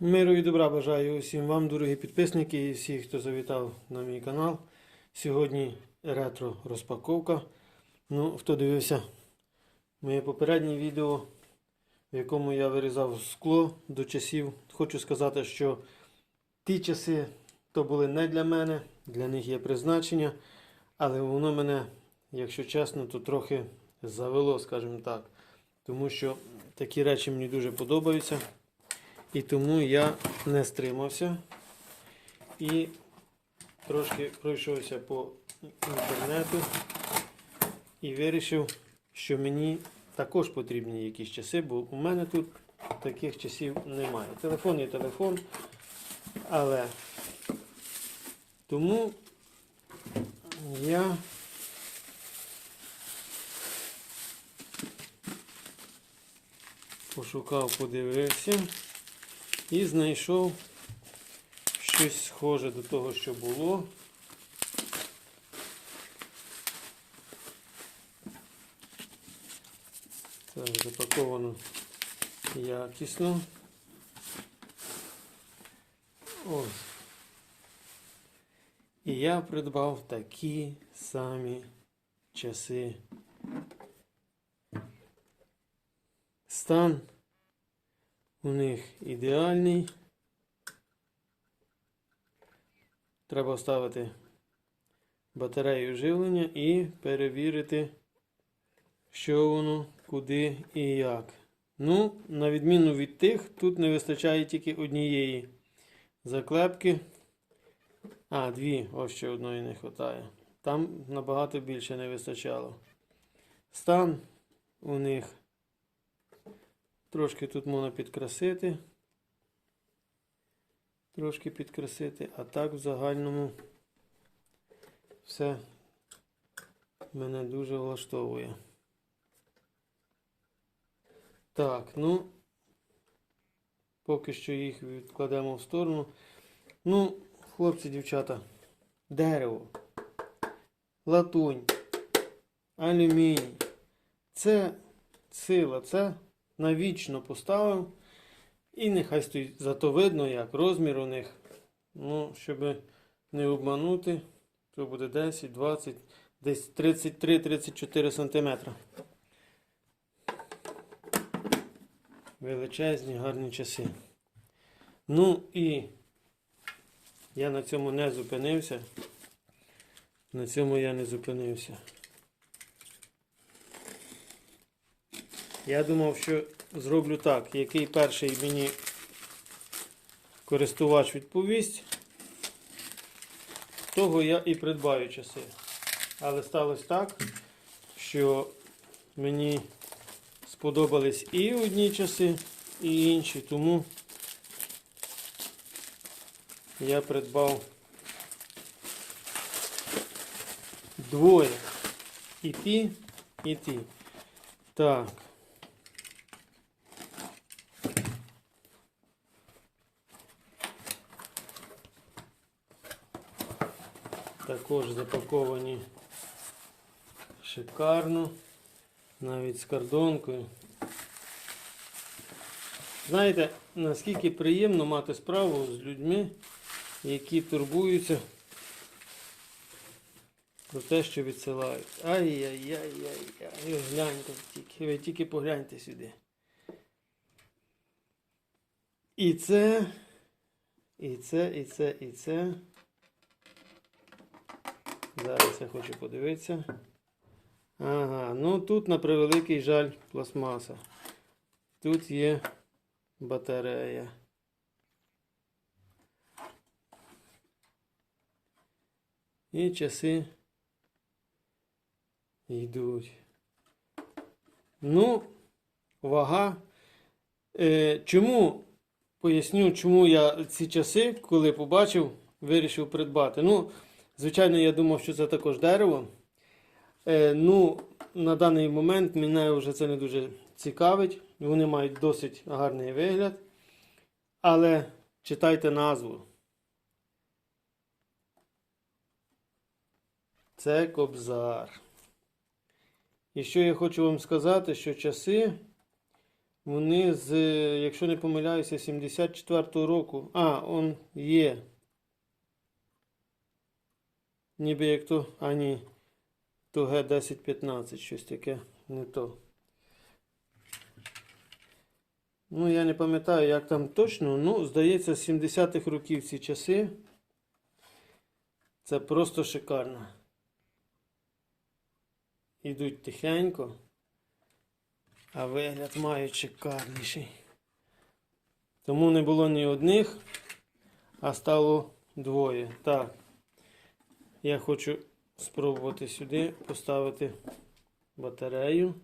Миру і добра бажаю усім вам, дорогі підписники і всі, хто завітав на мій канал. Сьогодні ретро розпаковка. Ну, хто дивився моє попереднє відео, в якому я вирізав скло до часів. Хочу сказати, що ті часи то були не для мене, для них є призначення, але воно мене, якщо чесно, то трохи завело, скажімо так. Тому що такі речі мені дуже подобаються. І тому я не стримався і трошки пройшовся по інтернету і вирішив, що мені також потрібні якісь часи, бо у мене тут таких часів немає. Телефон є телефон, але тому я пошукав, подивився і знайшов щось схоже до того, що було. Так, запаковано якісно. Ось. І я придбав такі самі часи. Стан у них ідеальний. Треба вставити батарею живлення і перевірити, що воно, куди і як. Ну, на відміну від тих, тут не вистачає тільки однієї заклепки. А, дві, ось ще одної не вистачає. Там набагато більше не вистачало. Стан у них Трошки тут можна підкрасити. Трошки підкрасити, а так в загальному все мене дуже влаштовує. Так, ну, поки що їх відкладемо в сторону. Ну, хлопці, дівчата, дерево, латунь, алюміній. Це сила, це навічно поставив. І нехай стоїть. Зато видно, як розмір у них. Ну, щоб не обманути, то буде 10, 20, десь 33-34 см. Величезні, гарні часи. Ну і я на цьому не зупинився. На цьому я не зупинився. Я думав, що зроблю так, який перший мені користувач відповість, того я і придбаю часи. Але сталося так, що мені сподобались і одні часи, і інші, тому я придбав двоє. І ті, і ті. Так. Також запаковані шикарно, навіть з кордонкою. Знаєте, наскільки приємно мати справу з людьми, які турбуються про те, що відсилають. Ай-яй-яй-яй-яй. Гляньте тільки, ви тільки погляньте сюди. І це, і це, і це, і це. Зараз я хочу подивитися. Ага, ну тут на превеликий жаль пластмаса. Тут є батарея. І часи йдуть. Ну, вага. Е, чому поясню, чому я ці часи, коли побачив, вирішив придбати. Ну, Звичайно, я думав, що це також дерево. Е, ну, На даний момент мене вже це не дуже цікавить. Вони мають досить гарний вигляд. Але читайте назву. Це кобзар. І що я хочу вам сказати, що часи Вони з, якщо не помиляюся, 74-го року. А, он є. Ніби як то, а ні, то Г1015, щось таке, не то. Ну, я не пам'ятаю, як там точно. Ну, здається, з 70-х років ці часи. Це просто шикарно. Ідуть тихенько, а вигляд мають шикарніший. Тому не було ні одних, а стало двоє. Так. Я хочу спробувати сюди поставити батарею.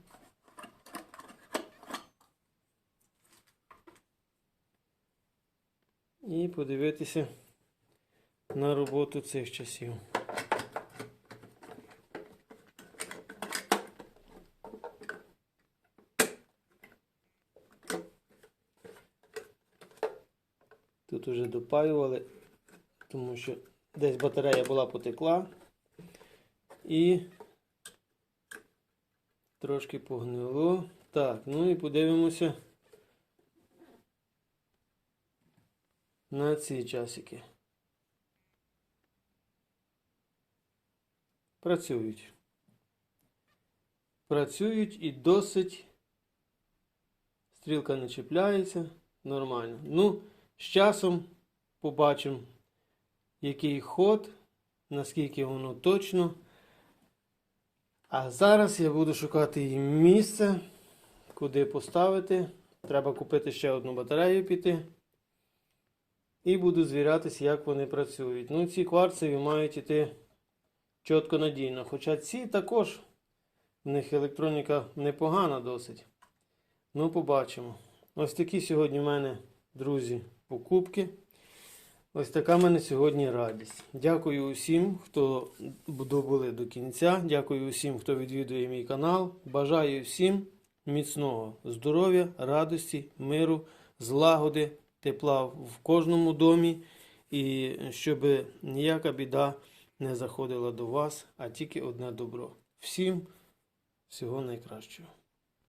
І подивитися на роботу цих часів. Тут уже допаювали, тому що десь батарея була потекла і трошки погнило. Так, ну і подивимося на ці часики. Працюють. Працюють і досить стрілка не чіпляється. Нормально. Ну, з часом побачимо, який ход, наскільки воно точно. А зараз я буду шукати місце, куди поставити. Треба купити ще одну батарею піти. І буду звірятися, як вони працюють. Ну, ці кварцеві мають іти чітко надійно. Хоча ці також, в них електроніка непогана досить. Ну, побачимо. Ось такі сьогодні в мене, друзі, покупки. Ось така в мене сьогодні радість. Дякую усім, хто добули до кінця. Дякую усім, хто відвідує мій канал. Бажаю всім міцного здоров'я, радості, миру, злагоди, тепла в кожному домі. І щоб ніяка біда не заходила до вас, а тільки одне добро. Всім всього найкращого.